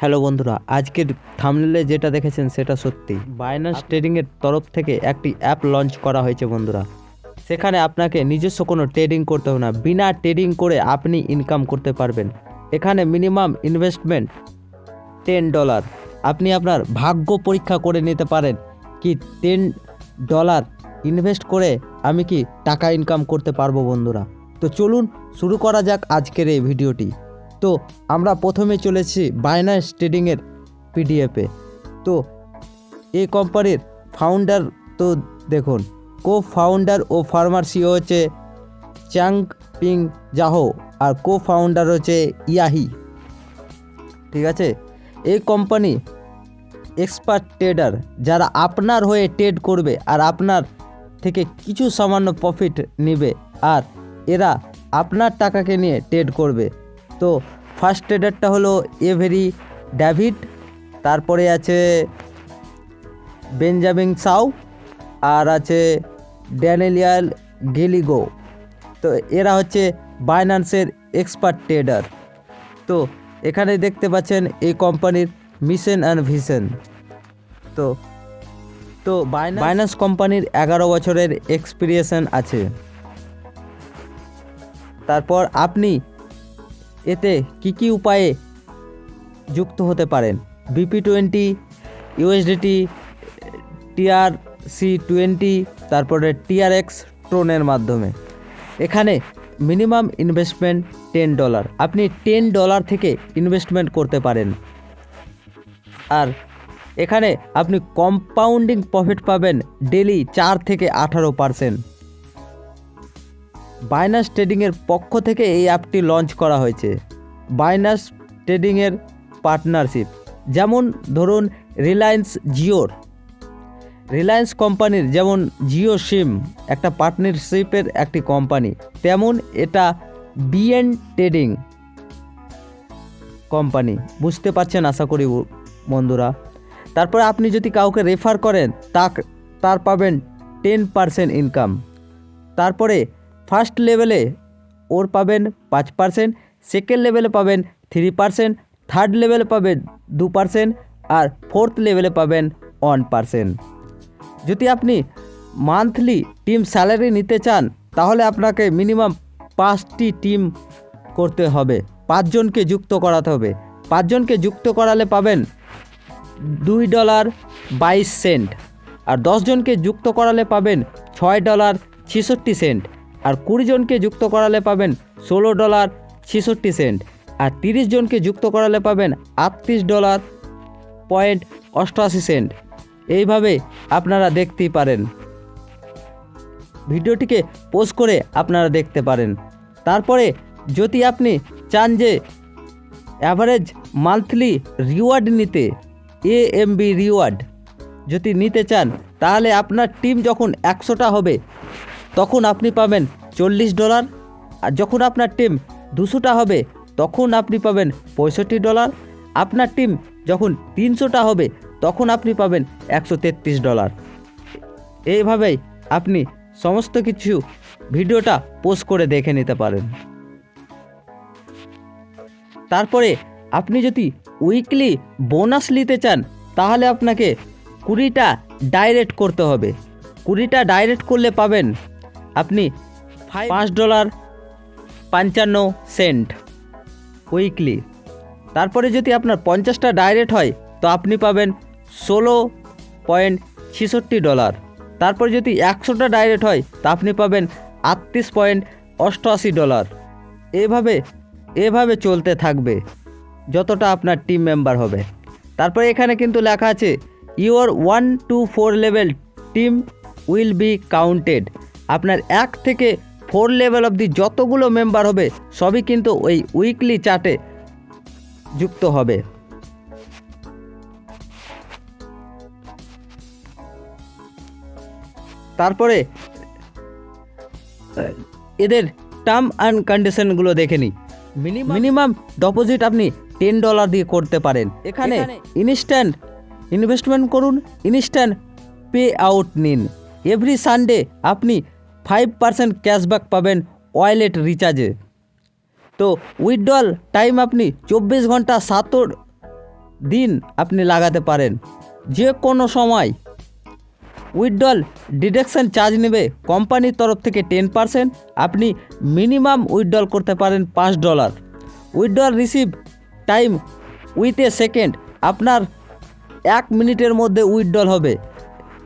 Hello বন্ধুরা, আজকের থামলে যেটা দেখেছেন সেটা সত্যি। বাইনান্স ট্রেডিংয়ের তরফ থেকে একটি অ্যাপ লঞ্চ করা হয়েছে বন্ধুরা। সেখানে আপনাকে নিজস্ব কোনো ট্রেডিং করতে হবে না, বিনা ট্রেডিং করে আপনি ইনকাম করতে পারবেন। এখানে মিনিমাম ইনভেস্টমেন্ট টেন ডলার আপনি আপনার ভাগ্য পরীক্ষা করে নিতে পারেন কি টেন ডলার ইনভেস্ট করে আমি কি টাকা ইনকাম করতে পারব বন্ধুরা। তো চলুন শুরু করা যাক আজকের এই ভিডিওটি তো আমরা প্রথমে চলেছি বাইনান্স ট্রেডিংয়ের পিডিএফে তো এই কোম্পানির ফাউন্ডার তো দেখুন কো ফাউন্ডার ও ফার্মার সিও হচ্ছে চ্যাং পিং জাহো আর কো ফাউন্ডার হচ্ছে ইয়াহি ঠিক আছে? এই কোম্পানি এক্সপার্ট ট্রেডার যারা আপনার হয়ে ট্রেড করবে আর আপনার থেকে কিছু সামান্য প্রফিট নেবে আর এরা আপনার টাকাকে নিয়ে ট্রেড করবে। তো ফার্স্ট ট্রেডারটা হলো এভেরি ড্যাভিড, তারপরে আছে বেঞ্জামিন সাউ আর আছে ড্যানেলিয়াল গেলিগো। তো এরা হচ্ছে বাইন্যান্সের এক্সপার্ট ট্রেডার। তো এখানে দেখতে পাচ্ছেন এই কোম্পানির মিশন অ্যান্ড ভিশন তো তো বাইন্যান্স কোম্পানির এগারো বছরের এক্সপিরিয়েশন আছে। তারপর আপনি এতে কি কি উপায়ে যুক্ত হতে পারেন? BP twenty, USDT, TR C twenty, তারপরে টিআরএক্স ট্রোনের মাধ্যমে। এখানে মিনিমাম ইনভেস্টমেন্ট টেন ডলার। আপনি টেন ডলার থেকে ইনভেস্টমেন্ট করতে পারেন। আর এখানে আপনি কম্পাউন্ডিং প্রফিট পাবেন ডেলি চার থেকে আঠারো পারসেন্ট। বাইনাস ট্রেডিংয়ের পক্ষ থেকে এই অ্যাপটি লঞ্চ করা হয়েছে। বাইনাস ট্রেডিংয়ের পার্টনারশিপ যেমন ধরুন রিলায়েন্স জিওর রিলায়েন্স কোম্পানির যেমন জিও সিম একটা পার্টনারশিপের একটি কোম্পানি, তেমন এটা বিএন ট্রেডিং কোম্পানি। বুঝতে পারছেন আশা করি বন্ধুরা? তারপরে আপনি যদি কাউকে রেফার করেন তা তার পাবেন টেন পারসেন্ট ইনকাম তারপরে ফার্স্ট লেভেলে ওর পাবেন পাঁচ পার্সেন্ট, সেকেন্ড লেভেলে পাবেন থ্রি পার্সেন্ট, থার্ড লেভেলে পাবেন দু পার্সেন্ট আর ফোর্থ লেভেলে পাবেন ওয়ান পার্সেন্ট। যদি আপনি মান্থলি টিম স্যালারি নিতে চান, তাহলে আপনাকে মিনিমাম পাঁচটি টিম করতে হবে। পাঁচজনকে যুক্ত করাতে হবে। পাঁচজনকে যুক্ত করালে পাবেন দুই ডলার বাইশ সেন্ট আর দশজনকে যুক্ত করালে পাবেন ছয় ডলার ছেষট্টি সেন্ট। আর কুড়ি জনকে যুক্ত করালে পাবেন ষোলো ডলার ছেষট্টি সেন্ট। আর তিরিশ জনকে যুক্ত করালে পাবেন আটত্রিশ ডলার পয়েন্ট অষ্টআশি সেন্ট। এইভাবে আপনারা দেখতেই পারেন। ভিডিওটিকে পোস্ট করে আপনারা দেখতে পারেন। তারপরে যদি আপনি চান যে অ্যাভারেজ মান্থলি রিওয়ার্ড নিতে এ এম বি রিওয়ার্ড যদি নিতে চান, তাহলে আপনার টিম যখন একশোটা হবে তখন আপনি পাবেন চল্লিশ ডলার। আর যখন আপনার টিম দুশোটা হবে, তখন আপনি পাবেন পঁয়ষট্টি ডলার। আপনার টিম যখন তিনশোটা হবে, তখন আপনি পাবেন একশো তেত্রিশ ডলার। এইভাবেই আপনি সমস্ত কিছু ভিডিওটা পোস্ট করে দেখে নিতে পারেন। তারপরে আপনি যদি উইকলি বোনাস নিতে চান, তাহলে আপনাকে কুড়িটা ডাইরেক্ট করতে হবে। কুড়িটা ডাইরেক্ট করলে পাবেন আপনি ফাইভ পাঁচ ডলার পঞ্চান্ন সেন্ট উইকলি। তারপরে যদি আপনার পঞ্চাশটা ডাইরেক্ট হয় তো আপনি পাবেন ষোলো পয়েন্ট ছেষট্টি ডলার। তারপরে যদি একশোটা ডাইরেক্ট হয় তা আপনি পাবেন আটত্রিশ পয়েন্ট অষ্টআশি ডলার। এভাবে এভাবে চলতে থাকবে যতটা আপনার টিম মেম্বার হবে। তারপরে এখানে কিন্তু লেখা আছে your one two four level team will be counted আপনার এক থেকে ফোর লেভেল অবধি যতগুলো মেম্বার হবে সবই কিন্তু ওই উইকলি চার্টে যুক্ত হবে। তারপরে এদের টার্ম অ্যান্ড কন্ডিশনগুলো দেখে নিই। মিনিমাম ডিপোজিট আপনি টেন ডলার দিয়ে করতে পারেন। এখানে ইনস্ট্যান্ট ইনভেস্টমেন্ট করুন ইনস্ট্যান্ট পে আউট নিন। এভরি সানডে আপনি ফাইভ পার্সেন্ট ক্যাশব্যাক পাবেন ওয়ালেট রিচার্জে। তো উইথড্রল টাইম আপনি চব্বিশ ঘণ্টা সাতর দিন আপনি লাগাতে পারেন। যে কোনো সময় উইথড্রল ডিডাকশন চার্জ নেবে কোম্পানির তরফ থেকে টেন পার্সেন্ট আপনি মিনিমাম উইথড্রল করতে পারেন পাঁচ dollar withdrawal receive time with a second আপনার এক মিনিটের মধ্যে উইথড্রল হবে।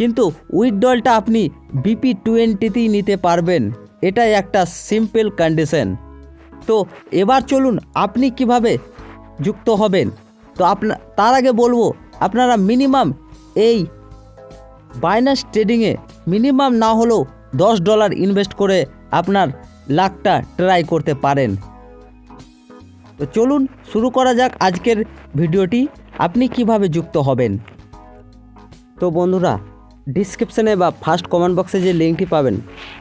কিন্তু উইথড্রলটা আপনি বিপি টোয়েন্টিতেই নিতে পারবেন। এটাই একটা সিম্পল কন্ডিশন তো এবার চলুন আপনি কীভাবে যুক্ত হবেন? তো আপনার তার আগে বলব, আপনারা মিনিমাম এই বাইনাস ট্রেডিংয়ে মিনিমাম না হলেও দশ ডলার ইনভেস্ট করে আপনার লাখটা ট্রাই করতে পারেন। তো চলুন শুরু করা যাক আজকের ভিডিওটি। আপনি কীভাবে যুক্ত হবেন? তো বন্ধুরা ডিসক্রিপশানে বা ফার্স্ট কমেন্ট বক্সে যে লিঙ্কটি পাবেন,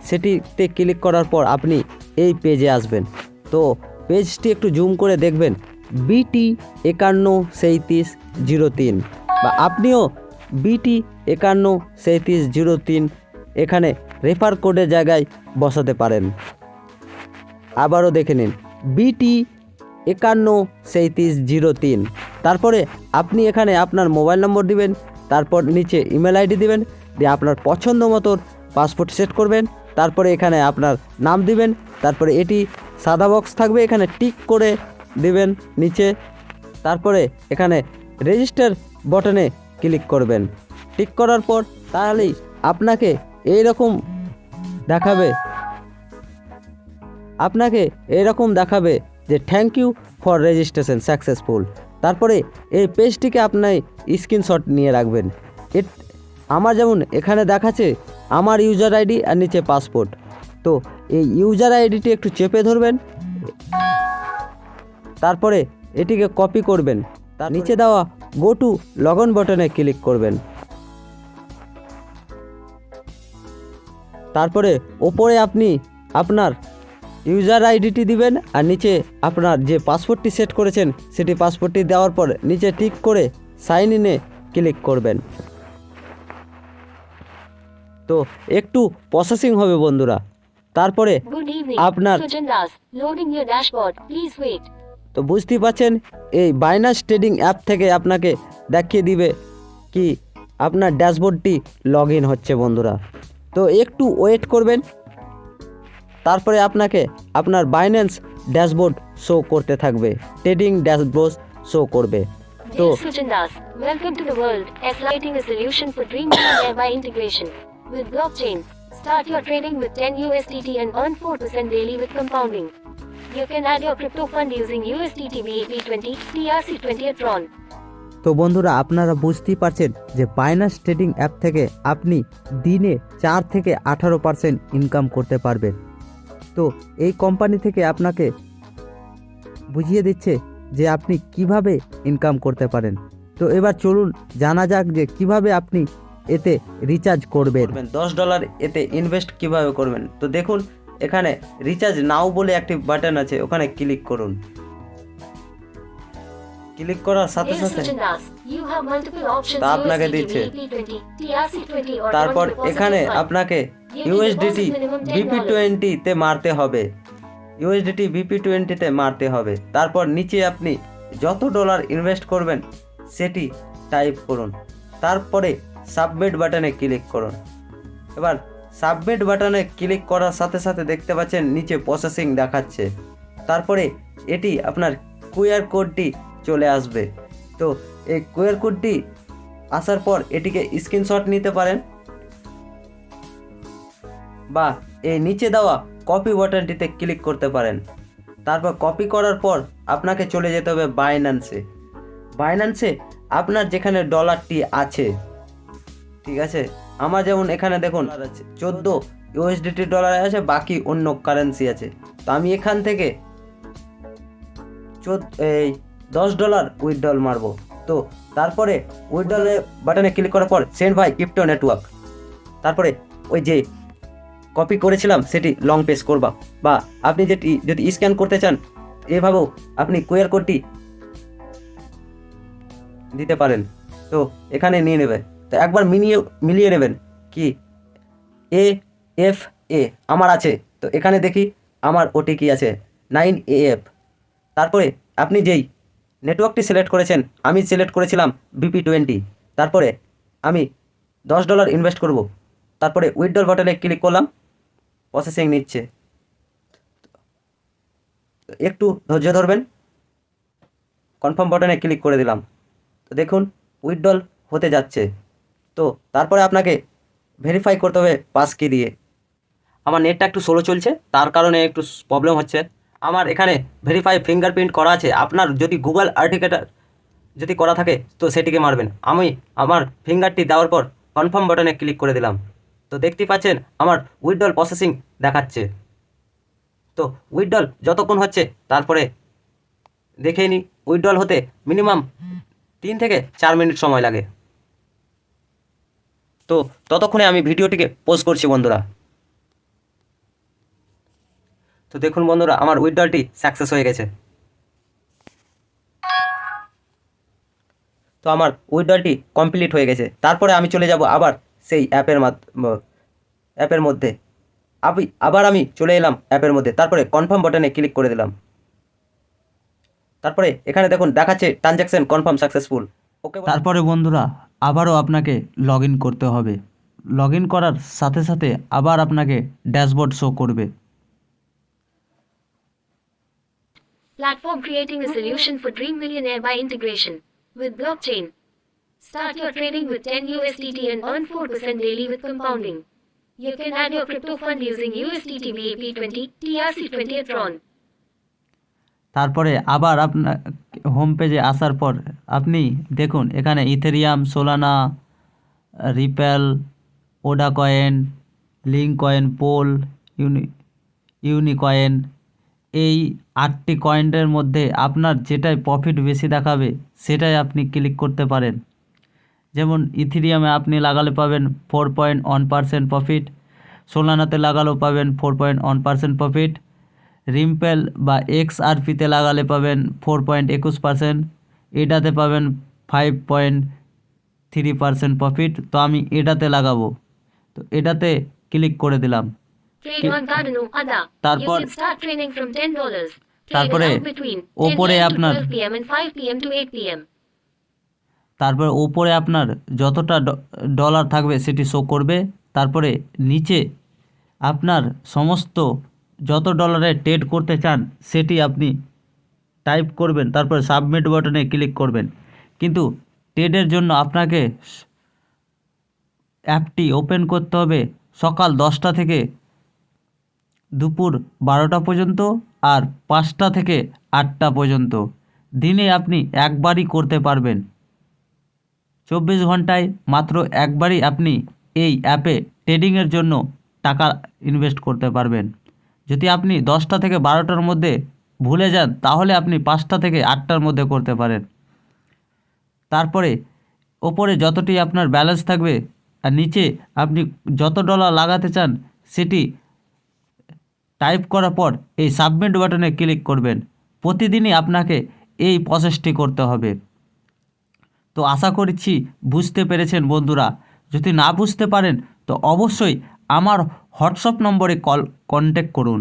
সেটিতে ক্লিক করার পর আপনি এই পেজে আসবেন। তো পেজটি একটু জুম করে দেখবেন। বিটি একান্ন সেইতিরিশ জিরো তিন। বা আপনিও বিটি একান্ন সেইতিরিশ জিরো তিন এখানে রেফার কোডের জায়গায় বসাতে পারেন। আবারও দেখে নিন। বিটি একান্ন সেইতিরিশ জিরো তিন। তারপরে আপনি এখানে আপনার মোবাইল নম্বর দিবেন। তারপর নিচে ইমেল আইডি দিবেন, দিয়ে আপনার পছন্দ মতো পাসপোর্ট সেট করবেন, তারপরে এখানে আপনার নাম দিবেন, তারপরে এটি সাদা বক্স থাকবে, এখানে টিক করে দিবেন নিচে, তারপরে এখানে রেজিস্টার বটনে ক্লিক করবেন। টিক করার পর তাহলেই আপনাকে এই রকম দেখাবে, আপনাকে এরকম দেখাবে যে thank you for registration successful তারপরে এই পেজটিকে আপনি স্ক্রিনশট নিয়ে রাখবেন। এট, আমার যেমন এখানে দেখাচ্ছে, আমার ইউজার আইডি আর নিচে পাসপোর্ট তো এই ইউজার আইডিটি একটু চেপে ধরবেন, তারপরে এটিকে কপি করবেন, তার নিচে দেওয়া গো টু লগ ইন বটনে ক্লিক করবেন। তারপরে ওপরে আপনি আপনার ইউজার আইডিটি দিবেন আর নিচে আপনার যে পাসপোর্টটি সেট করেছেন সেটি পাসপোর্টটি দেওয়ার পর নিচে টিক করে সাইন ইনে ক্লিক করবেন। তো একটু প্রসেসিং হবে বন্ধুরা। তারপরে আপনার-. তো বুঝতেই পারছেন এই বাইনাস ট্রেডিং অ্যাপ থেকে আপনাকে দেখিয়ে দিবে কি আপনার ড্যাশবোর্ডটি লগ ইন হচ্ছে বন্ধুরা। তো একটু ওয়েট করবেন তারপরে আপনাকে আপনার বাইন্যান্স ড্যাশবোর্ড শো করতে থাকবে ট্রেডিং ড্যাশবোর্ড শো করবে তো Dear Sujan Das, welcome to the world. Eslighting a solution for dreaming thereby integration with blockchain. Start your trading with 10 USDT and earn 4% daily with compounding. You can add your crypto fund using USDT BAP20, TRC20 or Tron. তো বন্ধুরা আপনারা বুঝতেই পারছেন যে Binance trading app থেকে আপনি দিনে চার থেকে আঠারো পার্সেন্ট ইনকাম করতে পারবেন তো এই কোম্পানি থেকে আপনাকে বুঝিয়ে দিচ্ছে যে আপনি কীভাবে ইনকাম করতে পারেন। তো এবার চলুন জানা যাক যে কীভাবে আপনি এতে রিচার্জ করবেন। দশ ডলার এতে ইনভেস্ট কীভাবে করবেন? তো দেখুন, এখানে রিচার্জ নাও বলে একটি বাটন আছে, ওখানে ক্লিক করুন। ক্লিক করার সাথে সাথে তা আপনাকে দিচ্ছে। BAP20, TRC20 or Tron তারপর এখানে আপনাকে ইউএসডিটি deposit minimum $10. বিপি টোয়েন্টিতে মারতে হবে। ইউএসডিটি বিপি টোয়েন্টিতে মারতে হবে। তারপর নিচে আপনি যত ডলার ইনভেস্ট করবেন সেটি টাইপ করুন। তারপরে সাবমিট বাটনে ক্লিক করুন। এবার সাবমিট বাটনে ক্লিক করার সাথে সাথে দেখতে পাচ্ছেন নিচে প্রসেসিং দেখাচ্ছে। তারপরে এটি আপনার কিউআর কোডটি চলে আসবে। তো এই কিউআর কোডটি আসার পর এটিকে স্ক্রিনশট নিতে পারেন। বা এই নিচে দেওয়া কপি বাটনটিতে ক্লিক করতে পারেন। তারপর কপি করার পর আপনাকে চলে যেতে হবে বাইন্যান্সে বাইন্যান্সে আপনার যেখানে ডলারটি আছে, ঠিক আছে? আমার যেমন এখানে দেখুন চোদ্দ ইউএসডিটি ডলার আছে, বাকি অন্য কারেন্সি আছে। তো আমি এখান থেকে চোদ্দ, এই দশ ডলার উইথড্রল মারবো। তো তারপরে উইথড্রলে বাটনে ক্লিক করার পর সেন্ড বাই ক্রিপ্টো নেটওয়ার্ক তারপরে ওই যে কপি করেছিলাম, সেটি লং পেস করবা। বা আপনি যেটি, যদি স্ক্যান করতে চান, এভাবেও আপনি কুয়ার কোডটি দিতে পারেন। তো এখানে নিয়ে নেবে। তো একবার মিলিয়ে মিলিয়ে নেবেন কি এ এফ এ আমার আছে। তো এখানে দেখি আমার ওটি কি আছে। নাইন এ এফ তারপরে আপনি যেই নেটওয়ার্কটি সিলেক্ট করেছেন, আমি সিলেক্ট করেছিলাম বিপি টোয়েন্টি। তারপরে আমি দশ ডলার ইনভেস্ট করব। তারপরে উইথড্রল বাটনে ক্লিক করলাম, প্রসেসিং নিচ্ছে। একটু ধৈর্য ধরবেন, কনফার্ম বাটনে ক্লিক করে দিলাম। তো দেখুন, উইথড্রল হতে যাচ্ছে। তো তারপরে আপনাকে ভেরিফাই করতে হবে পাস কি দিয়ে। আমার নেটটা একটু স্লো চলছে, তার কারণে একটু প্রবলেম হচ্ছে। আমার এখানে ভেরিফাই ফিঙ্গারপ্রিন্ট করা আছে। আপনার যদি গুগল আর্টিকেটার যদি করা থাকে, তো সেটিকে মারবেন। আমি আমার ফিঙ্গারটি দেওয়ার পর কনফার্ম বাটনে ক্লিক করে দিলাম। তো দেখতে পাচ্ছেন, আমার উইথড্রল প্রসেসিং দেখাচ্ছে। তো উইথড্রল যতক্ষণ হচ্ছে, তারপরে দেখে নিই উইথড্রল হতে মিনিমাম তিন থেকে চার মিনিট সময় লাগে। তো ততক্ষণে আমি ভিডিওটিকে পোস্ট করছি বন্ধুরা। তো দেখুন বন্ধুরা, আমার উইথড্রলটি সাকসেস হয়ে গেছে। তো আমার উইথড্রলটি কমপ্লিট হয়ে গেছে। তারপরে আমি চলে যাব আবার সেই অ্যাপের অ্যাপের মধ্যে। আমি আবার আমি চলে এলাম অ্যাপের মধ্যে। তারপরে কনফার্ম বাটনে ক্লিক করে দিলাম। তারপরে এখানে দেখুন, দেখাচ্ছে ট্রানজ্যাকশন কনফার্ম সাকসেসফুল ওকে তারপরে বন্ধুরা, আবারও আপনাকে লগ করতে হবে। লগ করার সাথে সাথে আবার আপনাকে ড্যাশবোর্ড শো করবে। Platform creating a solution for Dream Millionaire by integration with blockchain. Start your trading with 10 USDT and earn 4% daily with compounding. You can add your crypto fund using USDT BAP20, TRC20 or Tron. তারপরে আবার আপনার home পেজে আসার পর আপনি দেখুন এখানে Ethereum Solana Ripple ওডা coin link coin pol uni unicoin এই আটটি কয়েনের মধ্যে আপনার যেটাই প্রফিট বেশি দেখাবে, সেটাই আপনি ক্লিক করতে পারেন। যেমন ইথিরিয়ামে আপনি লাগালে পাবেন four point one percent profit সোলানাতে লাগালেও পাবেন four point one percent profit Ripple বা এক্স আরপিতে লাগালে পাবেন ফোর পয়েন্ট একুশ পার্সেন্ট এটাতে পাবেন five point three percent profit তো আমি এটাতে লাগাবো। তো এটাতে ক্লিক করে দিলাম। তারপর you can start trading from $10. Trade তারপরে allowed between 10 ওপরে আপনার 12 PM and 5 PM to 8 PM. তারপর ওপরে আপনার যতটা ডলার থাকবে সেটি শো করবে তারপরে নিচে আপনার সমস্ত যত ডলারে ট্রেড করতে চান সেটি আপনি টাইপ করবেন তারপরে সাবমিট বাটনে ক্লিক করবেন কিন্তু ট্রেডের জন্য আপনাকে অ্যাপটি ওপেন করতে হবে সকাল দশটা থেকে দুপুর বারোটা পর্যন্ত আর পাঁচটা থেকে আটটা পর্যন্ত। দিনে আপনি একবারই করতে পারবেন। চব্বিশ ঘন্টায় মাত্র একবারই আপনি এই অ্যাপে ট্রেডিংয়ের জন্য টাকা ইনভেস্ট করতে পারবেন। যদি আপনি দশটা থেকে বারোটার মধ্যে ভুলে যান, তাহলে আপনি পাঁচটা থেকে আটটার মধ্যে করতে পারেন। তারপরে ওপরে যতটি আপনার ব্যালেন্স থাকবে, আর নিচে আপনি যত ডলার লাগাতে চান, সেটি টাইপ করার পর এই সাবমিট বাটনে ক্লিক করবেন। প্রতিদিনই আপনাকে এই প্রসেসটি করতে হবে। তো আশা করছি বুঝতে পেরেছেন বন্ধুরা। যদি না বুঝতে পারেন, তো অবশ্যই আমার হোয়াটসঅ্যাপ নম্বরে কল কন্ট্যাক্ট করুন।